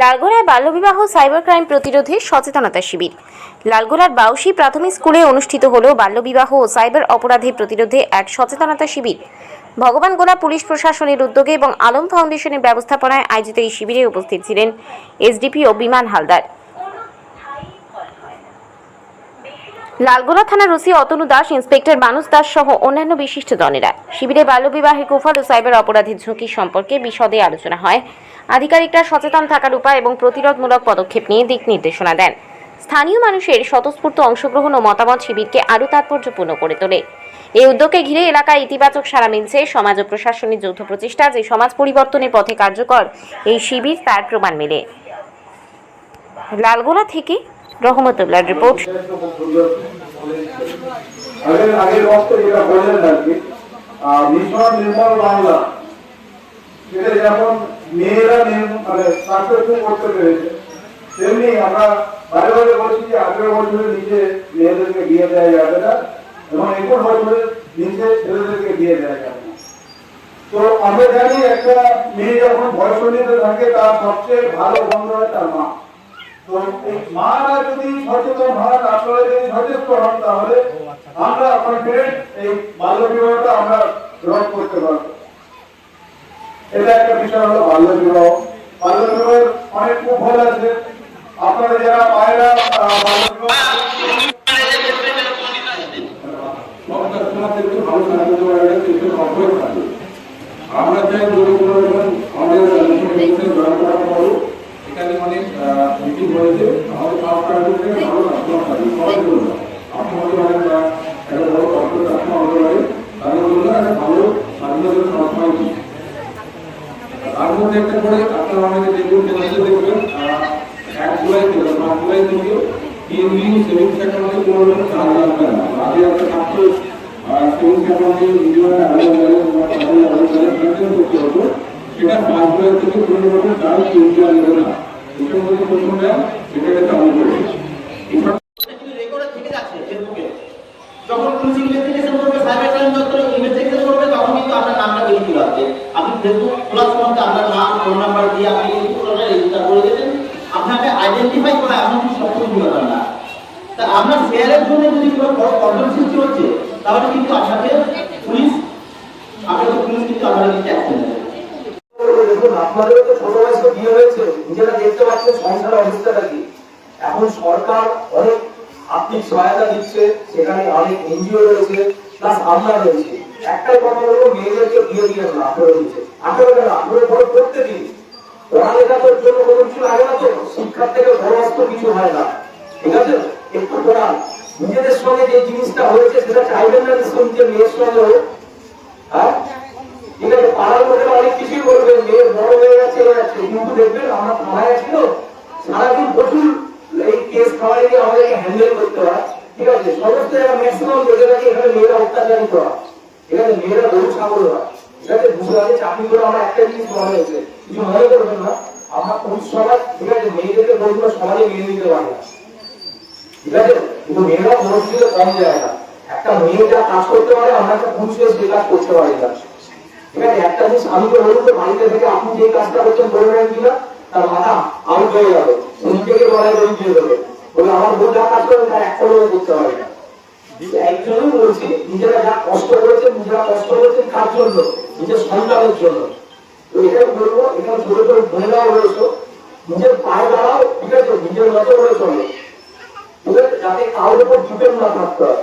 লালগোলায় বাল্যবিবাহ cyber crime প্রতিরোধে সচেতনতা শিবির। লালগোলার বাউসি প্রাথমিক স্কুলে অনুষ্ঠিত হল বাল্যবিবাহ ও সাইবার অপরাধে প্রতিরোধে এক সচেতনতা শিবির। ভগবানগোলা পুলিশ প্রশাসনের উদ্যোগে এবং আলম ফাউন্ডেশনের ব্যবস্থাপনায় আয়োজিত এই শিবিরে উপস্থিত ছিলেন এসডিপি ও বিমান হালদার। লালগোলা থানার ওসি অতনু দাস, ইন্সপেক্টর মানুষ দাস সহ অন্যান্য বিশিষ্ট জনেরা। শিবিরে বাল্যবিবাহের কুফল ও সাইবার অপরাধের ঝুঁকি সম্পর্কে বিশদে আলোচনা হয়। আধিকারিকরা সচেতন থাকার উপায় এবং প্রতিরোধমূলক পদক্ষেপ নিয়ে দিক নির্দেশনা দেন। স্থানীয় মানুষের স্বতঃস্ফূর্ত অংশগ্রহণ ও মতামত শিবিরকে আরও তাৎপর্যপূর্ণ করে তোলে। এই উদ্যোগকে ঘিরে এলাকায় ইতিবাচক সাড়া মিলছে। সমাজ ও প্রশাসনের যৌথ প্রচেষ্টা যে সমাজ পরিবর্তনের পথে কার্যকর, এই শিবির তার প্রমাণ মেলে। লালগোলা থেকে রহমতুল্লাহর রিপোর্ট। মানে তেমনি আমরা বারে বারে বলছি যে আঠেরো বছরের নিচে মেয়েদেরকে বিয়ে দেওয়া যাবে না এবং একুশ বছরের নিচে ছেলেদেরকে বিয়ে দেওয়া যাবে না। তো আমরা জানি একটা মেয়ে যখন বয়সনীতে থাকে, তার সবচেয়ে ভালো বন্ধু হয় তার মা। মারা যদি সচেতন হন, আপনারা যদি সচেতন হন, তাহলে আমরা কনফিডেন্ট এই বাল্য বিবাহটা আমরা রোধ করতে পারব। এটা একটা বিষয় হলো বাল্য বিবাহ বাল্য বিবাহের অনেক কুফল আছে। আপনারা যারা মায়েরা বাল্য বিবাহ আমরা চাই আমাদের এখানে অনেক মিটিং হয়েছে আমাদের কাজ কার্যক্রম থেকে ভালো আলোচনা থাকবে সবাই বলব আপনাদের অনেক একটা বড় কর্পোরেট আছে আমাদের বাড়ি তাদের জন্য ভালো, স্বাধীনতা সবসময় উচিত। তার মধ্যে একটা করে আপনারা অনেকে দেখবেন ক্লাসে দেখবেন এক জুলাই থেকে পাঁচ জুলাই থেকে দিন সেভিংস অ্যাকাউন্টে কোনো রকম চার্জ লাগবে না। আগে একটা থাকতো সেভিংস অ্যাকাউন্টে মিনিমাম আড়াই হাজার করতে হতো সেটা পাঁচ জুলাই থেকে কোনো রকম চার্জ ইন্ডিয়া নেবে না। কোনো নেয়, সেটাকে চালু করে যখন পুলিশ আপনার না। তা আপনার শেয়ারের জন্য যদি কোনো বড় প্রবলেম সৃষ্টি হচ্ছে, তাহলে কিন্তু আপনাকে পুলিশ আপনাকে পুলিশ কিন্তু আপনাকে আপনাদেরও তো ছোট বয়সে বিয়ে হয়েছে, নিজেরা দেখতে পাচ্ছেন সংসারের অবস্থাটা কি? এখন সরকার অনেক আর্থিক সহায়তা দিচ্ছে, সেখানে অনেক এনজিও রয়েছে প্লাস আমরা রয়েছে। একটাই কথা বলব মেয়েদেরকে বিয়ে দিয়ে না আঠারো দিচ্ছে আঠারো কেন আঠারো বড় করতে দিন পড়ালেখা তোর জন্য কোনো কিছু লাগে না তো? শিক্ষার থেকে বড় কিছু হয় না। ঠিক আছে? একটু পড়ান। নিজেদের সঙ্গে যে জিনিসটা হয়েছে, সেটা চাইবেন না শুনতে মেয়ের সঙ্গে হোক হ্যাঁ ঠিক আছে পাড়ার লোকেরা কিছুই মেয়ে বড় হয়ে গেছে দেখবেন, আমরা থানায় ছিল, সারাদিন প্রচুর এই কেস খাওয়াই দিয়ে আমাদেরকে হ্যান্ডেল করতে হয়। ঠিক আছে? সমস্ত জায়গায় ম্যাক্সিমাম দেখে থাকি, এখানে মেয়েরা অত্যাচারিত হয়। ঠিক আছে? মেয়েরা গরু, ছাগল হয়। ঠিক আছে? বুঝতে পারছি চাকরি করে আমার একটা জিনিস মনে হয়েছে। কিছু মনে করবেন না। আমরা পুরুষ সমাজ ঠিক আছে? মেয়েদেরকে বলব সমাজে মেনে নিতে পারে না। ঠিক আছে? কিন্তু মেয়েরা মনোযোগে কম যায় না। একটা মেয়ে যা কাজ করতে পারে, আমরা একটা পুরুষকে সে কাজ করতে পারি না। ঠিক একটা জিনিস আমি বলুন তো বাড়িতে থেকে আপনি যে কাজটা করছেন বলবেন কিনা, তার মাথা আউট হয়ে যাবে। নিজেকে বলায় বলি দিয়ে দেবে বলে আমার বউ যা কাজ করবে তার একটা লোক করতে পারে না। একজনই বলছি, নিজেরা যা কষ্ট করেছেন, নিজেরা কষ্ট করেছেন কার জন্য? নিজের সন্তানের জন্য। তো এটাই বলব, এখানে ছোট ছোট বোনেরাও রয়েছে নিজের পায়ে দাঁড়াও, ঠিক আছে? নিজের মতো করে যাতে কারোর উপর ডিপেন্ড না থাকতে হয়।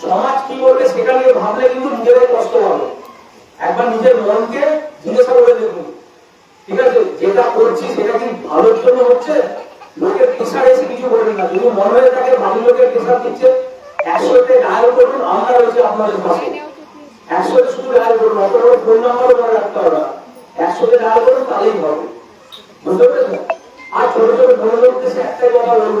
সমাজ কি বলবে সেটা নিয়ে ভাবলে কিন্তু নিজেরাই কষ্ট পাবে একবার নিজের মনকে জিজ্ঞাসা করে দেখুন। ঠিক আছে? যেটা করছি সেটা কি ভালোর জন্য হচ্ছে? লোকের প্রেশার এসে কিছু করবেন না। যদি মনে হয়ে থাকে বাড়ির লোকের প্রেশার দিচ্ছে, একশোতে ডায়াল করুন, আমরা রয়েছে আপনাদের পাশে। একশোতে শুধু ডায়াল করুন অত বড় ফোন নাম্বারও মনে রাখতে হবে একশোতে ডায়াল করুন, তাহলেই হবে। বুঝতে পেরেছেন? আর ছোট ছোট বোনের উদ্দেশ্যে একটাই কথা বলব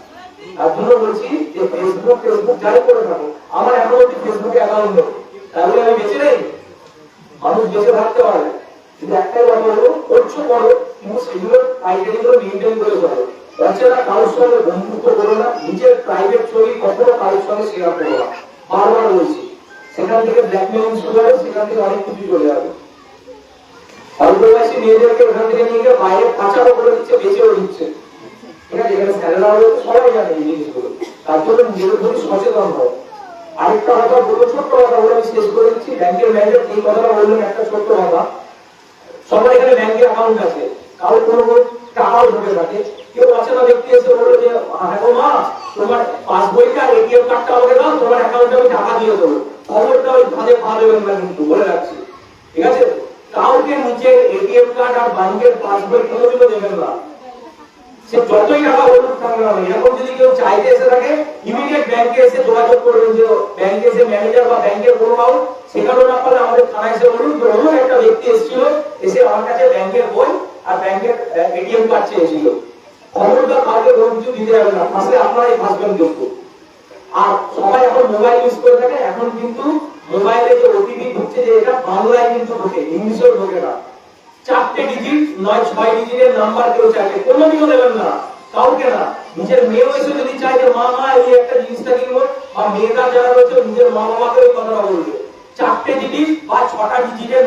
অচেনা কারোর সঙ্গে বলছি, সেখান থেকে ব্ল্যাকমেলিং সেখান থেকে অনেক কিছু চলে যাবে। ওখান থেকে নিয়ে গিয়ে বাইরে পাচারও করে দিচ্ছে, বেঁচেও দিচ্ছে। ঠিক আছে। এখানে হয় এটিএম কার্ডটা আমাকে দাও, তোমার অ্যাকাউন্টে টাকা দিয়ে দেবো। খবরটা ওই ভাঁজে না কিন্তু বলে রাখছি। ঠিক আছে? কাউকে নিচে এটিএম কার্ড আর ব্যাংকের পাসবই কোনোদিনও দেবেন না। সে যতই টাকা বলুক না এরকম যদি কেউ চাইতে এসে থাকে ইমিডিয়েট ব্যাংকে এসে যোগাযোগ করবেন যে ব্যাংকে এসে ম্যানেজার বা ব্যাংকের কোনো কাউ সেখানেও না পারলে আমাদের থানায় এসে বলুন। যে অন্য একটা ব্যক্তি এসেছিল, এসে আমার কাছে ব্যাংকের বই আর ব্যাংকের এটিএম কার্ড চেয়েছিল। খবরদার কাউকে কোনো কিছু দিতে যাবে না। ফাঁসলে আপনারাই ফাঁসবেন কিন্তু আর সবাই এখন মোবাইল ইউজ করে থাকে। এখন কিন্তু মোবাইলে যে ওটিপি ঢুকছে যে এটা বাংলায় কিন্তু ঢোকে ইংলিশেও ঢোকে না। নয় ছয় ডিজিটের নাম্বার কেউ দেবেন না। কাউকে না। নিজের মেয়ে যদি যে, মা একটা জিনিসটা নিজের মা বাবাকে বলবে। চারটে ডিজিট বা ছটা ডিজিটের